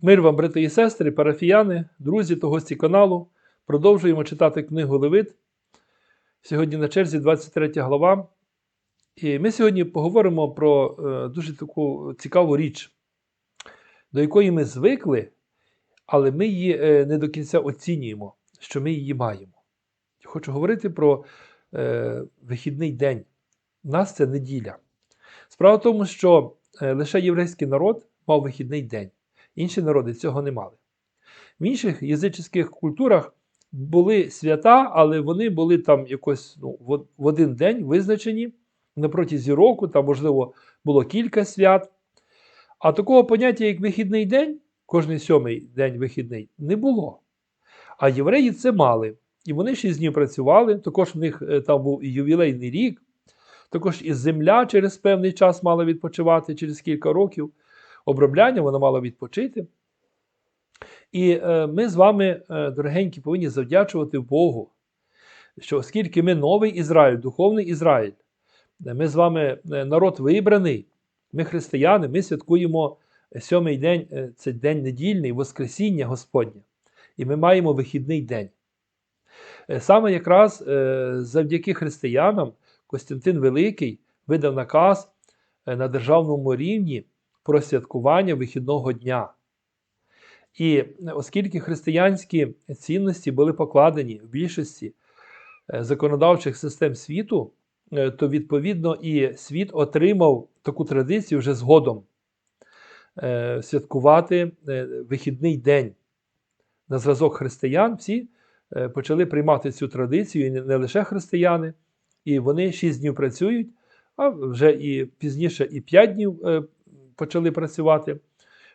Мир вам, брати і сестри, парафіяни, друзі та гості каналу. Продовжуємо читати книгу Левит. Сьогодні на черзі 23 глава. І ми сьогодні поговоримо про е, дуже таку цікаву річ, до якої ми звикли, але ми її е, не до кінця оцінюємо, що ми її маємо. Хочу говорити про е, вихідний день. У нас це неділя. Справа в тому, що лише єврейський народ мав вихідний день. Інші народи цього не мали. В інших язичних культурах були свята, але вони були там якось ну, в один день визначені на протязі року, там, можливо, було кілька свят. А такого поняття, як вихідний день, кожний сьомий день вихідний, не було. А євреї це мали. І вони шість днів працювали, також в них е, там був і ювілейний рік, також і земля через певний час мала відпочивати через кілька років обробляння, вона мала відпочити. І е, ми з вами, е, дорогенькі, повинні завдячувати Богу, що оскільки ми новий Ізраїль, духовний Ізраїль, е, ми з вами народ вибраний, ми християни, ми святкуємо сьомий день, це день недільний, Воскресіння Господнє. І ми маємо вихідний день. Саме якраз завдяки християнам Костянтин Великий видав наказ на державному рівні про святкування вихідного дня. І оскільки християнські цінності були покладені в більшості е, законодавчих систем світу, е, то відповідно і світ отримав таку традицію вже згодом е, святкувати е, вихідний день. На зразок християн всі е, почали приймати цю традицію, і не- лише християни, і вони шість днів працюють, а вже і пізніше і п'ять днів е, почали працювати.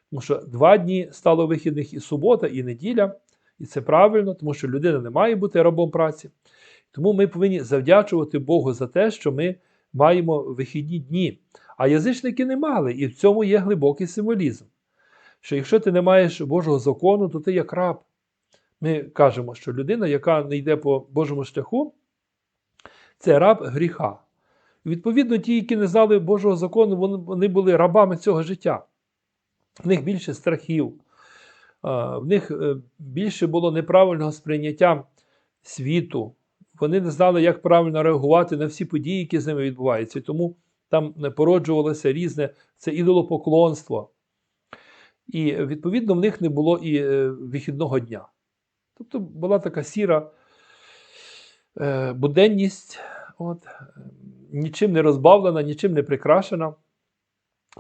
Тому що два дні стало вихідних і субота, і неділя, і це правильно, тому що людина не має бути рабом праці. Тому ми повинні завдячувати Богу за те, що ми маємо вихідні дні. А язичники не мали, і в цьому є глибокий символізм. Що якщо ти не маєш Божого закону, то ти як раб. Ми кажемо, що людина, яка не йде по Божому шляху, це раб гріха. Відповідно, ті, які не знали Божого закону, вони, були рабами цього життя. В них більше страхів, в них е, більше було неправильного сприйняття світу. Вони не знали, як правильно реагувати на всі події, які з ними відбуваються. Тому там породжувалося різне це ідолопоклонство. І відповідно в них не було і е, вихідного дня. Тобто була така сіра е, буденність, от, нічим не розбавлена, нічим не прикрашена.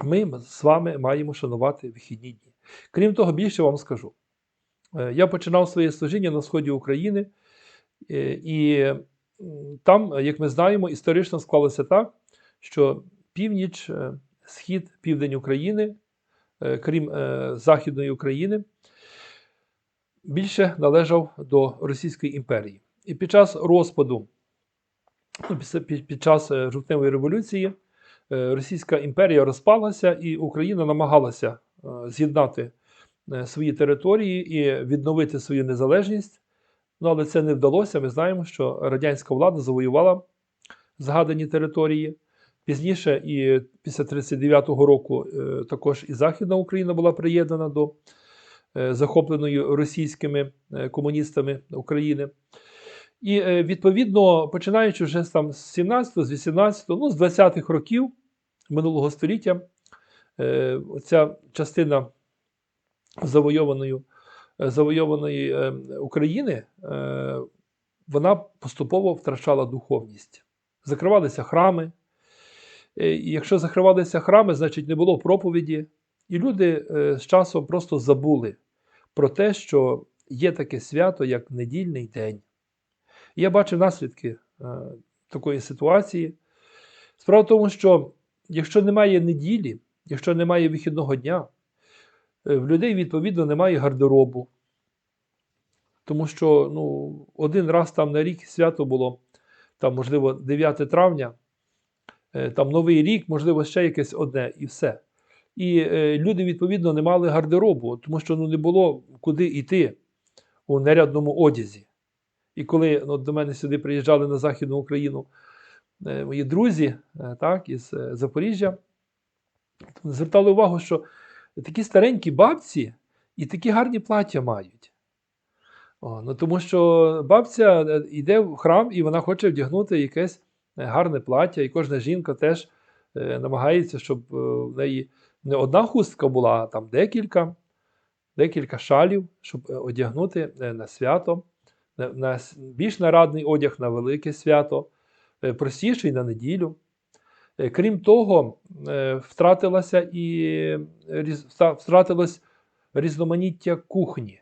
Ми з вами маємо шанувати вихідні дні. Крім того, більше вам скажу. Е, Я починав своє служіння на сході України, е, і там, як ми знаємо, історично склалося так, що північ, е, схід, південь України, крім Західної України, більше належав до Російської імперії. І під час розпаду, під, під час е, жовтневої революції, е, Російська імперія розпалася, і Україна намагалася е, з'єднати свої території і відновити свою незалежність. Ну, але це не вдалося. Ми знаємо, що радянська влада завоювала згадані території. Пізніше, і після 39-го року, також і Західна Україна була приєднана до захопленої російськими комуністами України. І е, відповідно, починаючи вже там з 17-го, з 18-го, ну, з 20-х років минулого століття, е, оця частина завойованої, е, завойованої України, вона поступово втрачала духовність. Закривалися храми. І якщо закривалися храми, значить не було проповіді. І люди з часом просто забули про те, що є таке свято, як недільний день. Я бачив наслідки е, такої ситуації. Справа в тому, що якщо немає неділі, якщо немає вихідного дня, е, в людей, відповідно, немає гардеробу. Тому що ну, один раз там на рік свято було, там, можливо, 9 травня, е, там Новий рік, можливо, ще якесь одне і все. І люди, відповідно, не мали гардеробу, тому що ну, не було куди йти у нарядному одязі. І коли ну, до мене сюди приїжджали на Західну Україну е, мої друзі е, так, із е, Запоріжжя, звертали увагу, що такі старенькі бабці і такі гарні плаття мають. О, ну, тому що бабця йде в храм і вона хоче вдягнути якесь гарне плаття, і кожна жінка теж намагається, щоб в неї не одна хустка була, а там декілька, декілька шалів, щоб одягнути на свято, на, більш нарадний одяг на велике свято, е, простіший на неділю. Е, Крім того, е, втратилася і втратилось різноманіття кухні.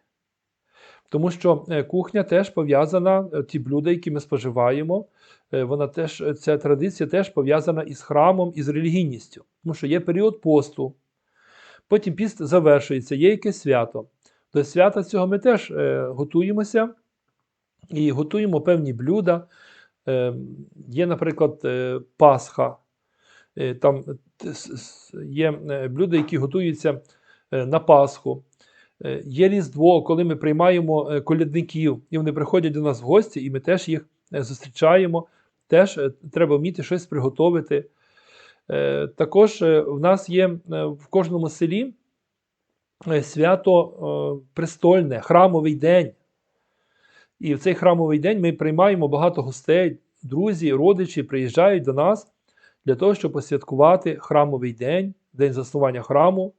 Тому що кухня теж пов'язана, ті блюда, які ми споживаємо, вона теж, ця традиція теж пов'язана із храмом, із релігійністю. Тому що є період посту, потім піст завершується, є якесь свято. До свята цього ми теж готуємося і готуємо певні блюда. Е, є, наприклад, е, Пасха. Е, Там є блюда, які готуються на Пасху. Є Різдво, коли ми приймаємо колядників, і вони приходять до нас в гості, і ми теж їх зустрічаємо. Теж треба вміти щось приготувати. Також в нас є в кожному селі свято престольне, храмовий день. І в цей храмовий день ми приймаємо багато гостей, друзі, родичі приїжджають до нас для того, щоб посвяткувати храмовий день, день заснування храму.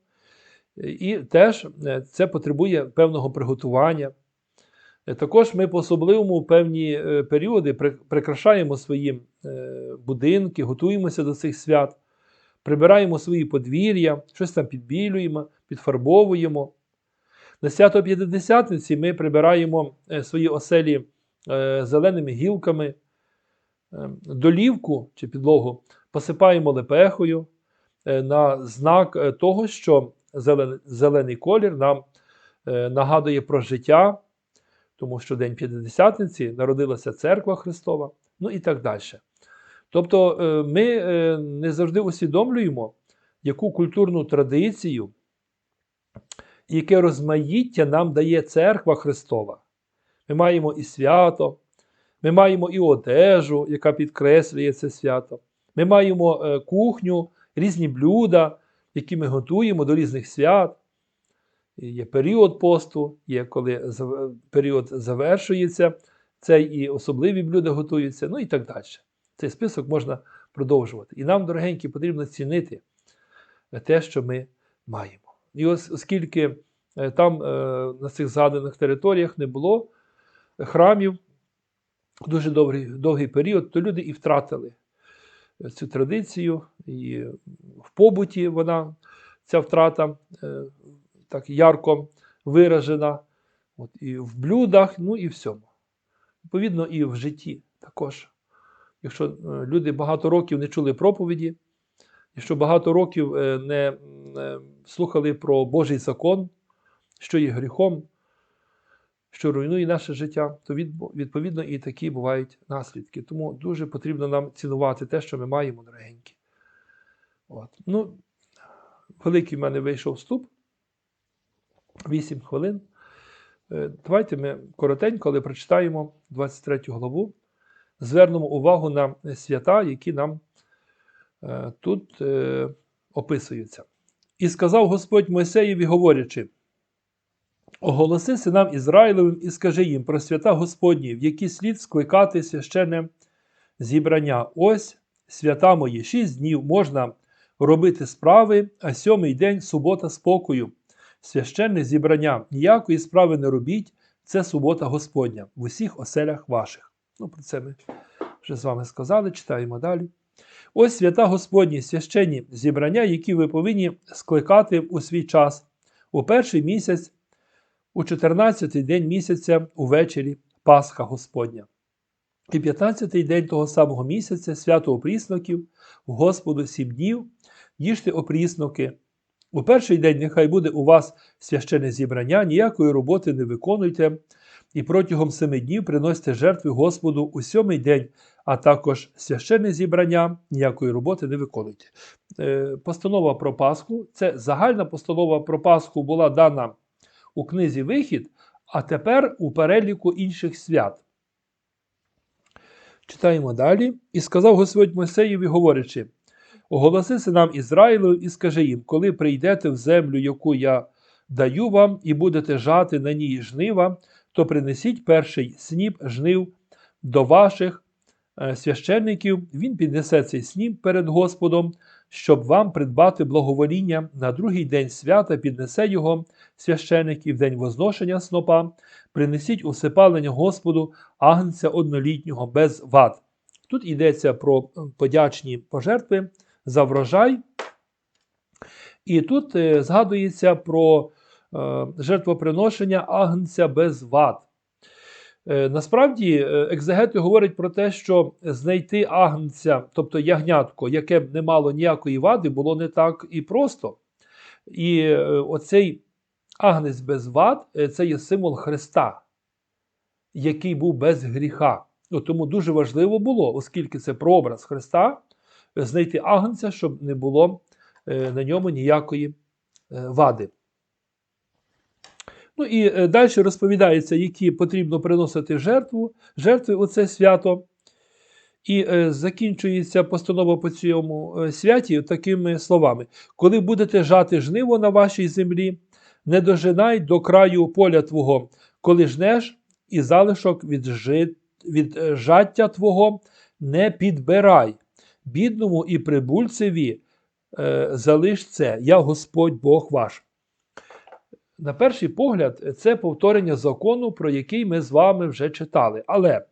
І теж е, це потребує певного приготування. Е, Також ми по-особливому певні е, періоди прикрашаємо свої будинки, готуємося до цих свят, прибираємо свої подвір'я, щось там підбілюємо, підфарбовуємо. На свято П'ятидесятниці ми прибираємо е, свої оселі е, зеленими гілками, е, долівку чи підлогу посипаємо лепехою на знак того, що зелений, колір нам нагадує про життя, тому що День П'ятидесятниці народилася Церква Христова, ну і так далі. Тобто ми не завжди усвідомлюємо, яку культурну традицію, яке розмаїття нам дає Церква Христова. Ми маємо і свято, ми маємо і одежу, яка підкреслює це свято. Ми маємо е, кухню, різні блюда, які ми готуємо до різних свят. Є період посту, є коли період завершується, цей і особливі блюда готуються, ну і так далі. Цей список можна продовжувати. І нам, дорогенькі, потрібно цінити те, що ми маємо. І оскільки е, там е, на цих згаданих територіях не було храмів дуже довгий, довгий період, то люди і втратили цю традицію, і в побуті вона, ця втрата е, так ярко виражена, от, і в блюдах, ну і всьому. Відповідно, і в житті також. Якщо люди багато років не чули проповіді, якщо багато років не слухали про Божий закон, що є гріхом, що руйнує наше життя, то відповідно і такі бувають наслідки. Тому дуже потрібно нам цінувати те, що ми маємо, дорогенькі. От. Ну, великий в мене вийшов вступ. 8 хвилин. Е, Давайте ми коротенько, але прочитаємо 23 главу. Звернемо увагу на свята, які нам е, тут е, описуються. І сказав Господь Мойсеєві, говорячи: Оголоси синам Ізраїлевим і скажи їм про свята Господні, в які слід скликати священне зібрання. Ось свята мої, шість днів можна робити справи, а сьомий день субота спокою. Священне зібрання. Ніякої справи не робіть, це субота Господня в усіх оселях ваших. Ну, про це ми вже з вами сказали, читаємо далі. Ось свята Господні, священні зібрання, які ви повинні скликати у свій час, у перший місяць, у 14-й день місяця увечері Пасха Господня. І 15-й день того самого місяця, свято опрісноків, Господу сім днів, їжте опрісноки. У перший день нехай буде у вас священне зібрання, ніякої роботи не виконуйте, і протягом семи днів приносите жертви Господу у сьомий день, а також священне зібрання, ніякої роботи не виконуйте. Е, Постанова про Пасху це загальна постанова про Пасху була дана у книзі Вихід, а тепер у переліку інших свят. Читаємо далі. І сказав Господь Мойсеєві, говорячи: Оголоси синам Ізраїлу і скажи їм, коли прийдете в землю, яку я даю вам і будете жати на ній жнива, то принесіть перший сніп жнив до ваших е, священників. Він піднесе цей сніп перед Господом, щоб вам придбати благовоління. На другий день свята піднесе його священик і в день возношення снопа. Принесіть усипалення Господу агнця однолітнього без вад. Тут йдеться про подячні пожертви за врожай. І тут е, згадується про е, жертвоприношення агнця без вад. Е, насправді, е, екзегети говорять про те, що знайти агнця, тобто ягнятко, яке б не мало ніякої вади, було не так і просто. І е, оцей агнець без вад е, це є символ Христа, який був без гріха. Ну, Тому дуже важливо було, оскільки це прообраз Христа, е, знайти агнця, щоб не було е, на ньому ніякої е, вади. Ну і е, далі розповідається, які потрібно приносити жертву, жертви у це свято. І е, закінчується постанова по цьому е, святі такими словами: коли будете жати жниво на вашій землі, не дожинай до краю поля твого, коли жнеш і залишок від, жит, від жаття твого не підбирай. Бідному і прибульцеві е, залиш це, я Господь Бог ваш. На перший погляд, це повторення закону, про який ми з вами вже читали. Але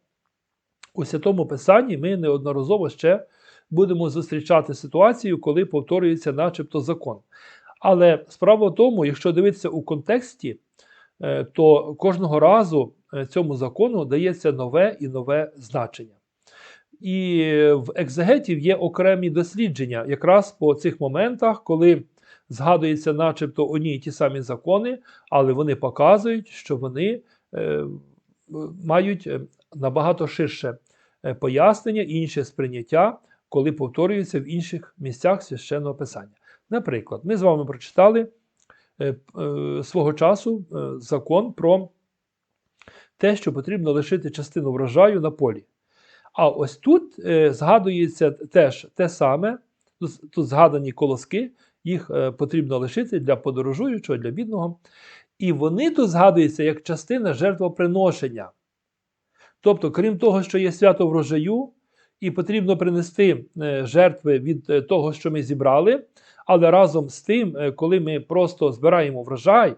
у Святому Писанні ми неодноразово ще будемо зустрічати ситуацію, коли повторюється начебто закон. Але справа в тому, якщо дивитися у контексті, е, то кожного разу е, цьому закону дається нове і нове значення. І в екзегетів є окремі дослідження якраз по цих моментах, коли згадуються начебто одні й ті самі закони, але вони показують, що вони е, мають е, набагато ширше е, пояснення, інше сприйняття, коли повторюються в інших місцях священного писання. Наприклад, ми з вами прочитали е, е, свого часу е, закон про те, що потрібно лишити частину врожаю на полі. А ось тут е, згадується теж те саме, тут згадані колоски, їх е, потрібно лишити для подорожуючого, для бідного. І вони тут згадуються як частина жертвоприношення. Тобто, крім того, що є свято врожаю, і потрібно принести е, жертви від е, того, що ми зібрали, але разом з тим, коли ми просто збираємо врожай,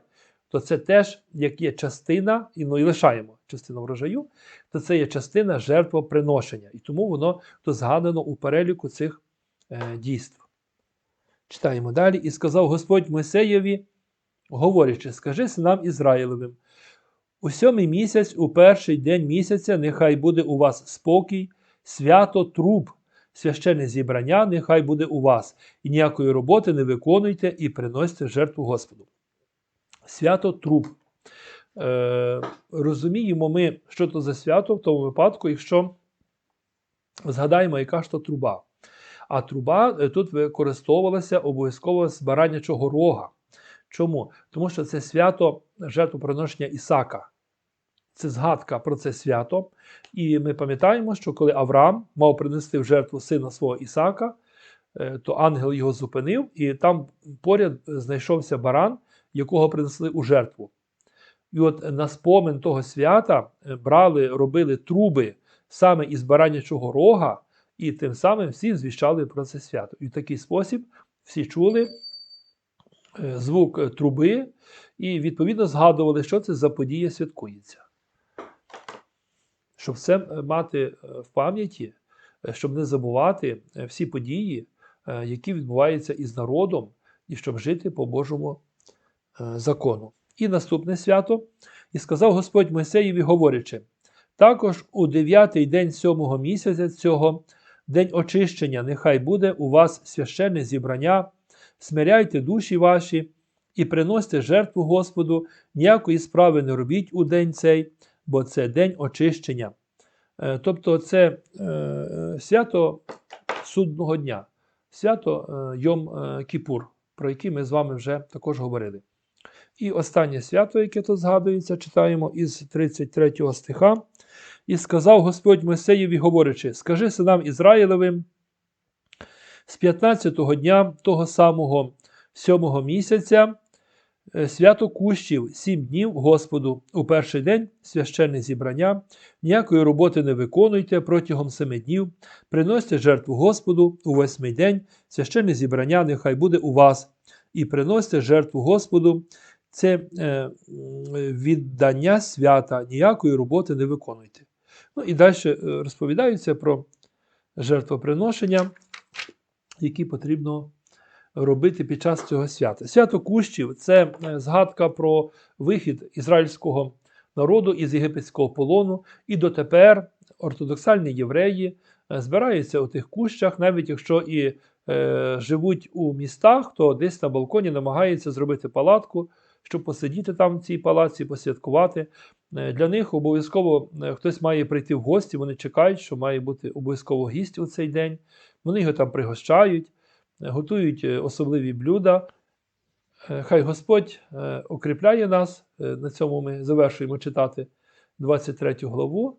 то це теж як є частина, і ну і лишаємо частину врожаю, то це є частина жертвоприношення. І тому воно то згадано у переліку цих дійств. Читаємо далі. І сказав Господь Мойсеєві, говорячи, скажи синам Ізраїлевим, у сьомий місяць, у перший день місяця, нехай буде у вас спокій, свято труб, священне зібрання, нехай буде у вас, і ніякої роботи не виконуйте і приносьте жертву Господу. Свято труб. Е, Розуміємо ми, що то за свято в тому випадку, якщо згадаємо, яка ж то труба. А труба е, тут використовувалася обов'язково з баранячого рога. Чому? Тому що це свято жертвоприношення Ісака. Це згадка про це свято. І ми пам'ятаємо, що коли Авраам мав принести в жертву сина свого Ісака, е, то ангел його зупинив, і там поряд знайшовся баран, якого принесли у жертву. І от на спомин того свята е, брали, робили труби саме із баранячого рога, і тим самим всі звіщали про це свято. І в такий спосіб всі чули е, звук е, труби і відповідно згадували, що це за подія святкується. Щоб це мати в пам'яті, щоб не забувати всі події, які відбуваються із народом, і щоб жити по Божому закону. І наступне свято. І сказав Господь Мойсеєві, говорячи: також у дев'ятий день сьомого місяця цього, день очищення, нехай буде у вас священне зібрання, смиряйте душі ваші і приносьте жертву Господу, ніякої справи не робіть у день цей, бо це день очищення. Е, тобто це е, свято судного дня, свято е, Йом Кіпур, про який ми з вами вже також говорили. І останнє свято, яке тут згадується, читаємо із 33 стиха. І сказав Господь Мойсеєві, говорячи: Скажи синам Ізраїлевим, з 15-го дня того самого сьомого місяця, Е, Свято кущів сім днів Господу. У перший день священне зібрання. Ніякої роботи не виконуйте протягом семи днів. Приносьте жертву Господу у восьмий день. Священне зібрання нехай буде у вас. І приносьте жертву Господу. Це е, віддання свята, ніякої роботи не виконуйте. Ну і далі е, розповідаються про жертвоприношення, які потрібно робити під час цього свята. Свято кущів це е, згадка про вихід ізраїльського народу із єгипетського полону, і дотепер ортодоксальні євреї збираються у тих кущах, навіть якщо і е, живуть у містах, то десь на балконі намагаються зробити палатку, щоб посидіти там в цій палаці, посвяткувати. Е, Для них обов'язково е, хтось має прийти в гості, вони чекають, що має бути обов'язково гість у цей день. Вони його там пригощають, е, готують особливі блюда. Хай Господь укріпляє нас. На цьому ми завершуємо читати 23 главу.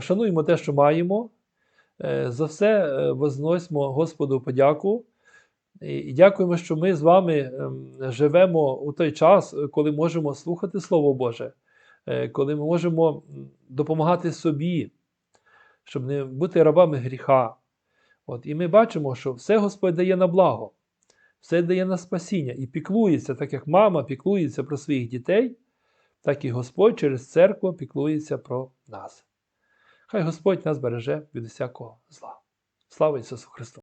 Шануємо те, що маємо. За все возносимо Господу подяку. І дякуємо, що ми з вами ем, живемо у той час, е, коли можемо слухати Слово Боже, е, коли ми можемо допомагати собі, щоб не бути рабами гріха. От, і ми бачимо, що все Господь дає на благо, все дає на спасіння і піклується, так як мама піклується про своїх дітей, так і Господь через церкву піклується про нас. Хай Господь нас береже від усякого зла. Слава Ісусу Христу!